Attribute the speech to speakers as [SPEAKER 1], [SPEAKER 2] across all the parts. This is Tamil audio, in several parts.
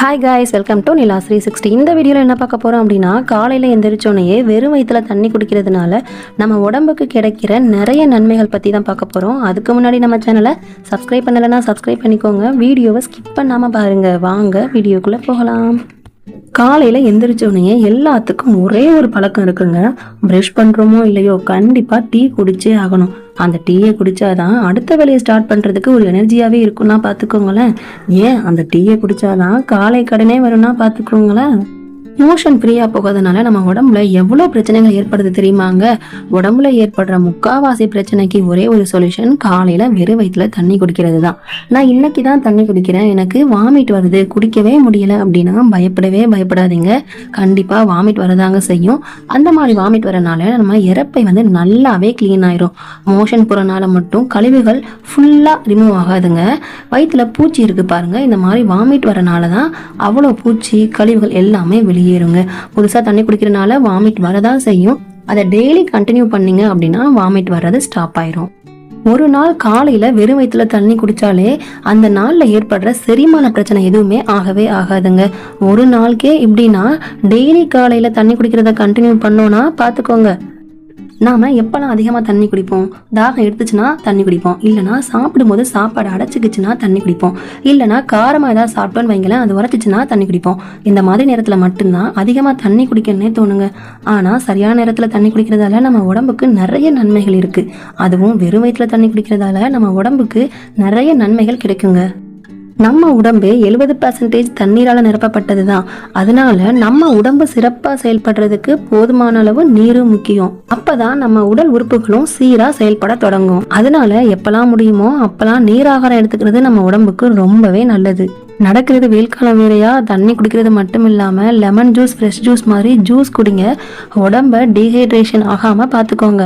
[SPEAKER 1] Hi guys welcome to Nila Sri sixty இந்த வீடியோவில் என்ன பார்க்க போகிறோம் அப்படின்னா காலையில் எந்திரிச்சோனையே வெறும் வயிற்றில் தண்ணி குடிக்கிறதுனால நம்ம உடம்புக்கு கிடைக்கிற நிறைய நன்மைகள் பற்றி தான் பார்க்க போகிறோம் அதுக்கு முன்னாடி நம்ம சேனலை சப்ஸ்கிரைப் பண்ணலைன்னா சப்ஸ்கிரைப் பண்ணிக்கோங்க. வீடியோவை ஸ்கிப் பண்ணாமல் பாருங்கள் வாங்க வீடியோக்குள்ளே போகலாம். காலையில் எந்திரிச்சோடனே எல்லாத்துக்கும் ஒரே ஒரு பழக்கம் இருக்குங்க. ப்ரஷ் பண்ணுறோமோ இல்லையோ கண்டிப்பாக டீ குடிச்சே ஆகணும். அந்த டீயை குடித்தாதான் அடுத்த வேலையை ஸ்டார்ட் பண்ணுறதுக்கு ஒரு எனர்ஜியாகவே இருக்கும்னா பார்த்துக்கோங்களேன் ஏன்? அந்த டீயை குடித்தாதான் காலை கடனே வரும்னா பார்த்துக்கோங்களேன் மோஷன் ஃப்ரீயாக போகிறதுனால நம்ம உடம்புல எவ்வளோ பிரச்சனைகள் ஏற்படுது தெரியுமாங்க? உடம்புல ஏற்படுற முக்காவாசி பிரச்சனைக்கு ஒரே ஒரு சொல்யூஷன் காலையில் வெறும் வயிற்றுல தண்ணி குடிக்கிறது தான் நான் இன்னைக்கு தான் தண்ணி குடிக்கிறேன். எனக்கு வாமிட் வருது. குடிக்கவே முடியல அப்படின்னா பயப்படவே பயப்படாதீங்க. கண்டிப்பாக வாமிட் வரதாங்க செய்யும். அந்த மாதிரி வாமிட் வரனால நம்ம இறப்பை வந்து நல்லாவே க்ளீன் ஆயிரும். மோஷன் போகிறனால மட்டும் கழிவுகள் ஃபுல்லாக ரிமூவ் ஆகாதுங்க. வயிற்றுல பூச்சி இருக்குது பாருங்கள் இந்த மாதிரி வாமிட் வரனால தான் அவ்வளோ பூச்சி கழிவுகள் எல்லாமே வெளியேறுங்க. புதுசாக தண்ணி குடிக்கிறனால வாமிட் வரதான் செய்யும். அதை டெய்லி கண்டினியூ பண்ணீங்க அப்படின்னா வாமிட் வர்றது ஸ்டாப் ஆயிரும். ஒரு நாள் காலையில வெறும் வயிற்றுல தண்ணி குடிச்சாலே அந்த நாள்ல ஏற்படுற செரிமான பிரச்சனை எதுவுமே ஆகவே ஆகாதுங்க. ஒரு நாளுக்கே இப்படின்னா டெய்லி காலையில தண்ணி குடிக்கிறத கண்டினியூ பண்ணோம்னா பார்த்துக்கோங்க நாம் எப்போல்லாம் அதிகமாக தண்ணி குடிப்போம்? தாகம் எடுத்துச்சுன்னா தண்ணி குடிப்போம். இல்லைனா சாப்பிடும்போது சாப்பாடு அடைச்சிக்கிச்சுன்னா தண்ணி குடிப்போம். இல்லைனா காரமாக ஏதாவது சாப்பிட்டோன்னு வைங்களேன் அது உரைச்சிச்சுன்னா தண்ணி குடிப்போம். இந்த மாதிரி நேரத்தில் மட்டும்தான் அதிகமாக தண்ணி குடிக்கணும்னே தோணுங்க. ஆனால் சரியான நேரத்தில் தண்ணி குடிக்கிறதால நம்ம உடம்புக்கு நிறைய நன்மைகள் இருக்குது அதுவும் வெறும் வயிற்றில் தண்ணி குடிக்கிறதால நம்ம உடம்புக்கு நிறைய நன்மைகள் கிடைக்குங்க. நம்ம உடம்பு எழுபது பர்சன்டேஜ் தண்ணீரால் நிரப்பப்பட்டது தான் அதனால நம்ம உடம்பு சிறப்பாக செயல்படுறதுக்கு போதுமான அளவு நீரும் முக்கியம். அப்பதான் நம்ம உடல் உறுப்புகளும் சீராக செயல்பட தொடங்கும். அதனால எப்பெல்லாம் முடியுமோ அப்பெல்லாம் நீராகாரம் எடுத்துக்கிறது நம்ம உடம்புக்கு ரொம்பவே நல்லது. நடக்கிறது வெயில் காலம் வேறையா? தண்ணி குடிக்கிறது மட்டும் இல்லாமல் லெமன் ஜூஸ் ஃப்ரெஷ் ஜூஸ் மாதிரி ஜூஸ் குடிங்க. உடம்ப டீஹைட்ரேஷன் ஆகாமல் பார்த்துக்கோங்க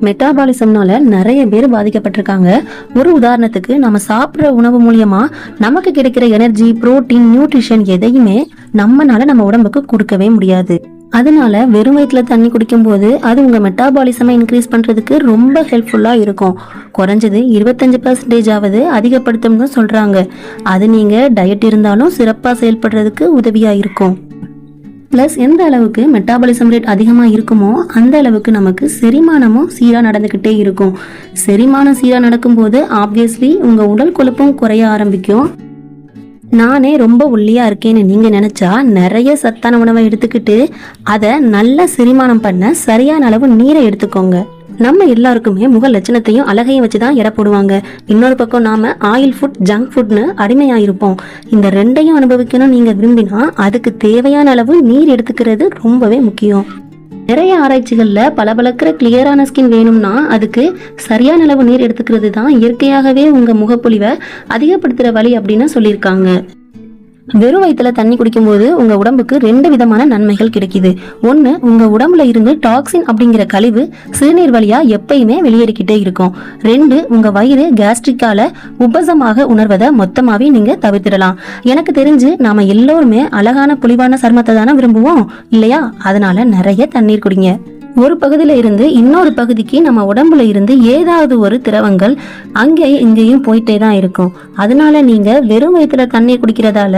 [SPEAKER 1] மெட்டாபாலிசம்னால நிறைய பேர் பாதிக்கப்பட்டிருக்காங்க. ஒரு உதாரணத்துக்கு நம்ம சாப்பிட்ற உணவு மூலியமா நமக்கு கிடைக்கிற எனர்ஜி புரோட்டீன் நியூட்ரிஷன் எதையுமே நம்மனால நம்ம உடம்புக்கு கொடுக்கவே முடியாது. அதனால வெறும் வயிற்றுல தண்ணி குடிக்கும்போது அது உங்க மெட்டாபாலிசமை இன்க்ரீஸ் பண்றதுக்கு ரொம்ப ஹெல்ப்ஃபுல்லா இருக்கும். குறைஞ்சது இருபத்தஞ்சு பர்சன்டேஜ் ஆவது அதிகப்படுத்தும்னு சொல்றாங்க. அது நீங்க டயட் இருந்தாலும் சிறப்பா செயல்படுறதுக்கு உதவியா இருக்கும். ப்ளஸ் எந்த அளவுக்கு மெட்டாபாலிசம் ரேட் அதிகமாக இருக்குமோ அந்த அளவுக்கு நமக்கு செரிமானமும் சீராக நடந்துக்கிட்டே இருக்கும். செரிமானம் சீராக நடக்கும்போது ஆப்வியஸ்லி உங்கள் உடல் கொழுப்பும் குறைய ஆரம்பிக்கும். நானே ரொம்ப ஒல்லியாக இருக்கேன்னு நீங்கள் நினச்சா நிறைய சத்தான உணவை எடுத்துக்கிட்டு அதை நல்லா செரிமானம் பண்ண சரியான அளவு நீரை எடுத்துக்கோங்க. நம்ம எல்லாருக்குமே முக லட்சணத்தையும் அழகையும் வச்சு தான் எடை போடுவாங்க. இன்னொரு பக்கம் நாம ஆயில் ஃபுட் ஜங்க் ஃபுட்னு அடிமையாயிருப்போம். இந்த ரெண்டையும் அனுபவிக்கணும் நீங்க விரும்பினா அதுக்கு தேவையான அளவு நீர் எடுத்துக்கிறது ரொம்பவே முக்கியம். நிறைய ஆராய்ச்சிகளில் பளபளக்கிற கிளியரான ஸ்கின் வேணும்னா அதுக்கு சரியான அளவு நீர் எடுத்துக்கிறது தான் இயற்கையாகவே உங்கள் முகப்பொலிவை அதிகப்படுத்துகிற வழி அப்படின்னு சொல்லியிருக்காங்க. வெறும் வயிற்றுல தண்ணி குடிக்கும்போது உங்க உடம்புக்கு ரெண்டு விதமான நன்மைகள் கிடைக்குது. ஒன்று உங்க உடம்புல இருந்து டாக்ஸின் அப்படிங்கிற கழிவு சிறுநீர் வழியா எப்பயுமே வெளியேறிக்கிட்டே இருக்கும். ரெண்டு உங்க வயிறு கேஸ்ட்ரிக்கால உபசமாக உணர்வதை மொத்தமாவே நீங்க தவிர்த்திடலாம். எனக்கு தெரிஞ்சு நாம எல்லோருமே அழகான புலிவான சர்மத்தை தானே விரும்புவோம் இல்லையா? அதனால நிறைய தண்ணீர் குடிங்க. ஒரு பகுதியில் இருந்து இன்னொரு பகுதிக்கு நம்ம உடம்புல இருந்து ஏதாவது ஒரு திரவங்கள் அங்கேயும் இங்கேயும் போயிட்டே தான் இருக்கும். அதனால நீங்கள் வெறும் வயிற்றுல தண்ணீர் குடிக்கிறதால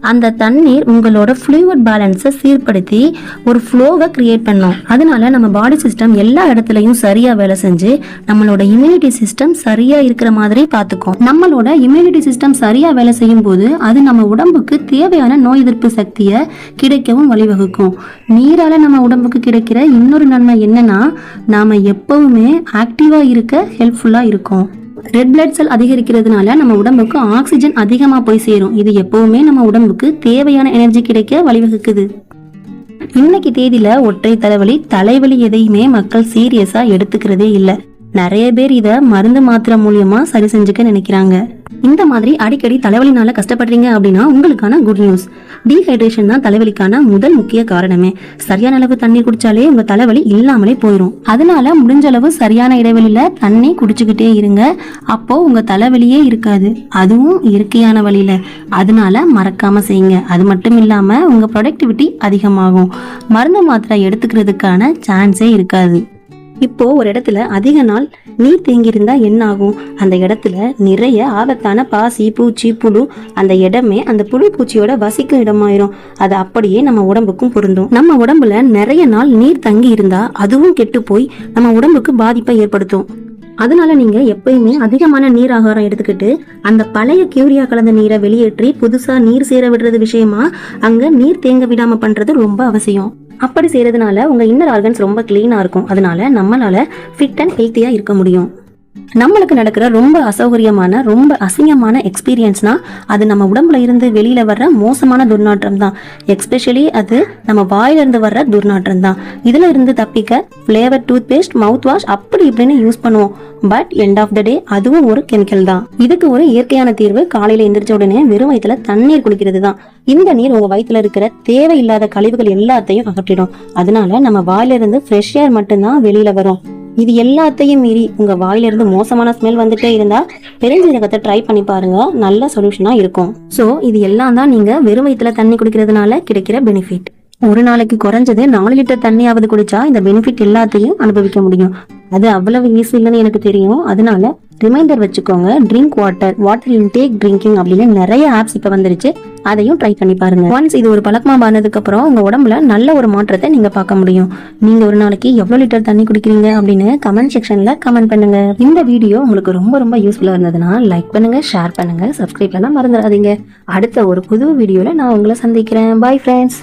[SPEAKER 1] அந்த தண்ணீர் உங்களோட ஃப்ளூவட் பேலன்ஸை சீர்படுத்தி ஒரு ஃப்ளோவை கிரியேட் பண்ணும். அதனால நம்ம பாடி சிஸ்டம் எல்லா இடத்துலையும் சரியா வேலை செஞ்சு நம்மளோட இம்யூனிட்டி சிஸ்டம் சரியா இருக்கிற மாதிரி பார்த்துக்கும். நம்மளோட இம்யூனிட்டி சிஸ்டம் சரியா வேலை செய்யும் போது அது நம்ம உடம்புக்கு தேவையான நோய் எதிர்ப்பு சக்தியை கிடைக்கவும் வழிவகுக்கும். நீரால நம்ம உடம்புக்கு கிடைக்கிற இன்னொரு நன்மை என்னன்னா நாம எப்பவுமே ஆக்டிவா இருக்க ஹெல்ப்ஃபுல்லா இருக்கும். ரெட் பிளட் செல் அதிகரிக்கிறதுனால நம்ம உடம்புக்கு ஆக்சிஜன் அதிகமாக போய் சேரும். இது எப்பவுமே நம்ம உடம்புக்கு தேவையான எனர்ஜி கிடைக்க வழிவகுக்குது. இன்னைக்கு தேதியில ஒற்றை தலைவலி தலைவலி எதையுமே மக்கள் சீரியஸா எடுத்துக்கிறதே இல்லை. நிறைய பேர் இதை மருந்து மாத்திரை மூலியமா சரி செஞ்சுக்க நினைக்கிறாங்க. இந்த மாதிரி அடிக்கடி தலைவலினால கஷ்டப்படுறீங்க அப்படின்னா உங்களுக்கான குட் நியூஸ் டீஹைட்ரேஷன் தான் தலைவலிக்கான முதல் முக்கிய காரணமே. சரியான அளவு தண்ணீர் குடிச்சாலே உங்க தலைவலி இல்லாமலே போயிடும் அதனால முடிஞ்ச அளவு சரியான இடைவெளியில தண்ணி குடிச்சுக்கிட்டே இருங்க. அப்போ உங்க தலைவலியே இருக்காது. அதுவும் இயற்கையான வழியில. அதனால மறக்காம செய்யுங்க. அது மட்டும் இல்லாம உங்க ப்ரொடக்டிவிட்டி அதிகமாகும். மருந்து மாத்திரை எடுத்துக்கிறதுக்கான சான்ஸே இருக்காது. இப்போ ஒரு இடத்துல அதிக நாள் நீர் தேங்கியிருந்தா என்ன ஆகும் அந்த இடத்துல நிறைய ஆபத்தான பாசி பூச்சி புழு அந்த இடமே அந்த புழு பூச்சியோட வசிக்கும் இடமாயிரும். அது அப்படியே நம்ம உடம்புக்கும் பொருந்தும். நம்ம உடம்புல நிறைய நாள் நீர் தங்கி இருந்தா அதுவும் கெட்டு போய் நம்ம உடம்புக்கு பாதிப்பை ஏற்படுத்தும். அதனால நீங்க எப்பயுமே அதிகமான நீர் ஆகாரம் எடுத்துக்கிட்டு அந்த பழைய கியூரியா கலந்த நீரை வெளியேற்றி புதுசா நீர் சேர விடுறது விஷயமா அங்க நீர் தேங்க விடாம பண்றது ரொம்ப அவசியம். அப்படி செய்கிறதுனால உங்கள் இன்னர் ஆர்கன்ஸ் ரொம்ப க்ளீனாக இருக்கும். அதனால நம்மளால் ஃபிட் அண்ட் ஹெல்த்தியாக இருக்க முடியும். நம்மளுக்கு நடக்கிற ரொம்ப அசௌகரியமான ரொம்ப அசிங்கமான எக்ஸ்பீரியன்ஸ்னா அது நம்ம உடம்புல இருந்து வெளியில வர்ற மோசமான துர்நாற்றம் தான். எக்ஸ்பெஷலி அது நம்ம வாயிலிருந்து வர்ற துர்நாற்றம் தான். இதுல இருந்து தப்பிக்க flavour toothpaste mouthwash அப்படி இப்படின்னு யூஸ் பண்ணுவோம். But end of the day அதுவும் ஒரு கெமிக்கல் தான். இதுக்கு ஒரு இயற்கையான தீர்வு காலையில எந்திரிச்ச உடனே வெறும் வயிற்றுல தண்ணீர் குடிக்கிறது தான். இந்த நீர் உங்க வயிற்றுல இருக்கிற தேவையில்லாத கழிவுகள் எல்லாத்தையும் அகற்றிடும். அதனால நம்ம வாயிலிருந்து ஃப்ரெஷ் ஏர் மட்டும்தான் வெளியில வரும். இது எல்லாத்தையும் மீறி உங்க வாயிலிருந்து மோசமான ஸ்மெல் வந்துட்டே இருந்தா பெருஞ்சீரகத்தை ட்ரை பண்ணி பாருங்க. நல்ல சொல்யூஷனா இருக்கும். சோ இது எல்லாம் தான் நீங்க வெறும் வயிற்றுல தண்ணி குடிக்கிறதுனால கிடைக்கிற பெனிஃபிட் ஒரு நாளைக்கு குறைஞ்சது நாலு லிட்டர் தண்ணியாவது குடிச்சா இந்த பெனிஃபிட் எல்லாத்தையும் அனுபவிக்க முடியும். அது அவ்வளவு ஈஸி இல்லைன்னு எனக்கு தெரியும். அதனால ரிமைண்டர் வச்சுக்கோங்க. Drink water water intake drinking அப்படின்னு நிறைய ஆப்ஸ் இப்போ வந்துருச்சு. அதையும் ட்ரை பண்ணி பாருங்க. ஒன்ஸ் இது ஒரு பழக்கமா பண்ணதுக்கு அப்புறம் உங்க உடம்புல நல்ல ஒரு மாற்றத்தை நீங்க பார்க்க முடியும். நீங்க ஒரு நாளைக்கு எவ்வளவு லிட்டர் தண்ணி குடிக்கிறீங்க அப்படின்னு கமெண்ட் செக்ஷன்ல கமெண்ட் பண்ணுங்க. இந்த வீடியோ உங்களுக்கு ரொம்ப ரொம்ப யூஸ்ஃபுல்லா இருந்ததுன்னா லைக் பண்ணுங்க ஷேர் பண்ணுங்க சப்ஸ்கிரைப் பண்ண மறந்துடாதீங்க. அடுத்த ஒரு புது வீடியோல நான் உங்களை சந்திக்கிறேன். Bye friends